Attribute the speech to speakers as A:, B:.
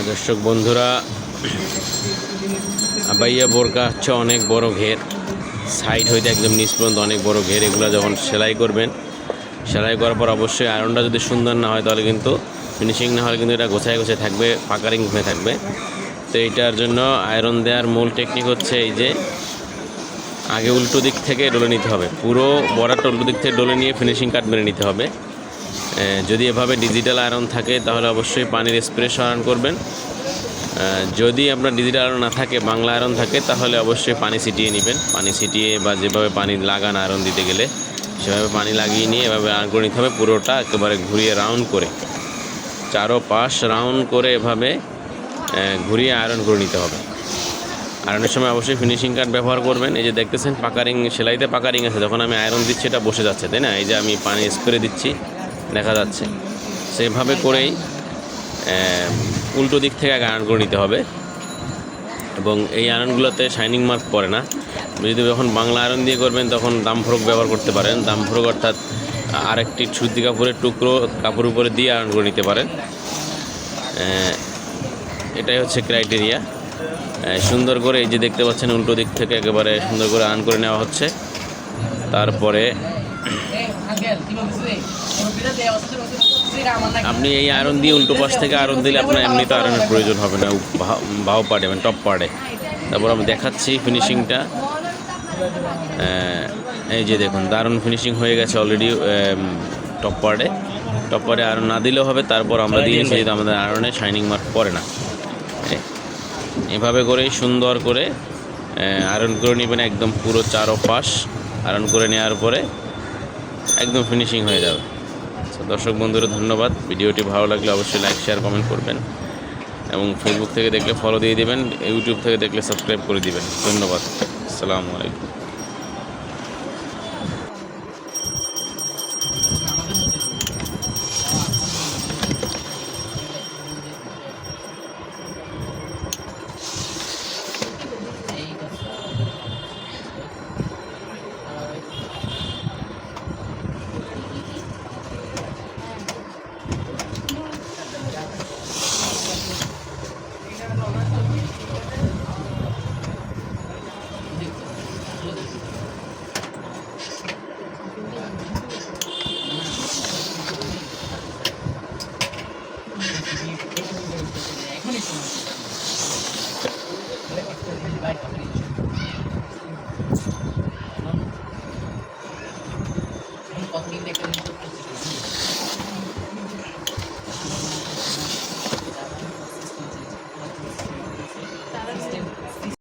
A: আহ, দর্শক বন্ধুরা আবাইয়া বোরকা হচ্ছে অনেক বড় ঘের। সাইড হইতে একদম নিচ পর্যন্ত অনেক বড় ঘের। এগুলো যখন সেলাই করবেন সেলাই করার পর অবশ্যই আয়রনটা যদি সুন্দর না হয় তাহলে কিন্তু ফিনিশিং না হলে কিন্তু এটা গোছায় গোছায় থাকবে পাকারিং হয়ে থাকবে। তো এইটার জন্য আয়রন দেওয়ার মূল টেকনিক হচ্ছে এই যে আগে উল্টো দিক থেকে ডলে নিতে হবে। পুরো বর্ডারটা উল্টো দিক থেকে ডলে নিয়ে ফিনিশিং কাট মেরে নিতে হবে। যদি এভাবে ডিজিটাল আয়রন থাকে, তাহলে অবশ্যই পানির স্প্রে আয়রন করবেন। যদি আপনার ডিজিটাল আয়রন না থাকে, বাংলা আয়রন থাকে, তাহলে অবশ্যই পানি ছিটিয়ে নেবেন। পানি ছিটিয়ে বা যেভাবে পানি লাগান আয়রন দিতে গেলে, সেভাবে পানি লাগিয়ে নিয়ে এভাবে আয়রন করে নিতে হবে, পুরোটা একেবারে ঘুরিয়ে রাউন্ড করে। চারো পাশ রাউন্ড করে এভাবে ঘুরিয়ে আয়রন করে নিতে হবে। আয়রনের সময় অবশ্যই ফিনিশিং কার্ড ব্যবহার করবেন। এই যে দেখতেছেন, পাকারিং, সেলাইতে পাকারিং আছে। যখন আমি আয়রন দিচ্ছি, এটা বসে যাচ্ছে, তাই না? এই যে আমি পানি স্প্রে দিচ্ছি। দেখা যাচ্ছে। সেভাবে করেই উল্টো দিক থেকে আগে আয়রন করে নিতে হবে। এবং এই আয়রনগুলোতে শাইনিং মার্ক পড়ে না। যদি যখন বাংলা আয়রন দিয়ে করবেন, তখন দাম ফরক ব্যবহার করতে পারেন। দাম ফরক অর্থাৎ আরেকটি সুতি কাপড়ের টুকরো কাপড় উপরে দিয়ে আয়রন করে নিতে পারেন। এটাই হচ্ছে ক্রাইটেরিয়া সুন্দর করে এই যে দেখতে পাচ্ছেন, উল্টো দিক থেকে একেবারে সুন্দর করে আন করে নেওয়া হচ্ছে। তারপরে আপনি এই আয়রন দিয়ে উল্টো পাশ থেকে আয়রন দিলে আপনার এমনিতে আয়রনের প্রয়োজন হবে না বাহু পার্টে মানে টপ পার্টে তারপর আমি দেখাচ্ছি ফিনিশিংটা এই যে দেখুন, দারুণ ফিনিশিং হয়ে গেছে অলরেডি টপ পার্টে টপ পার্টে আয়রন না দিলেও হবে, তারপর আমরা দিয়ে দিচ্ছি যেহেতু আমাদের আয়রনে শাইনিং মার্ক পড়ে না। এভাবে করেই সুন্দর করে আয়রন করে নেবেন একদম পুরো চারো পাশ আয়রন করে নেওয়ার পরে একদম ফিনিশিং হয়ে যাবে। দর্শক বন্ধুরা, ধন্যবাদ। ভিডিওটি ভালো লাগলে অবশ্যই লাইক শেয়ার কমেন্ট করবেন এবং ফেসবুক থেকে দেখলে ফলো দিয়ে দেবেন ইউটিউব থেকে দেখলে সাবস্ক্রাইব করে দিবেন। ধন্যবাদ। আসসালামু আলাইকুম। right of each. हम पकड़ी लेकर इनको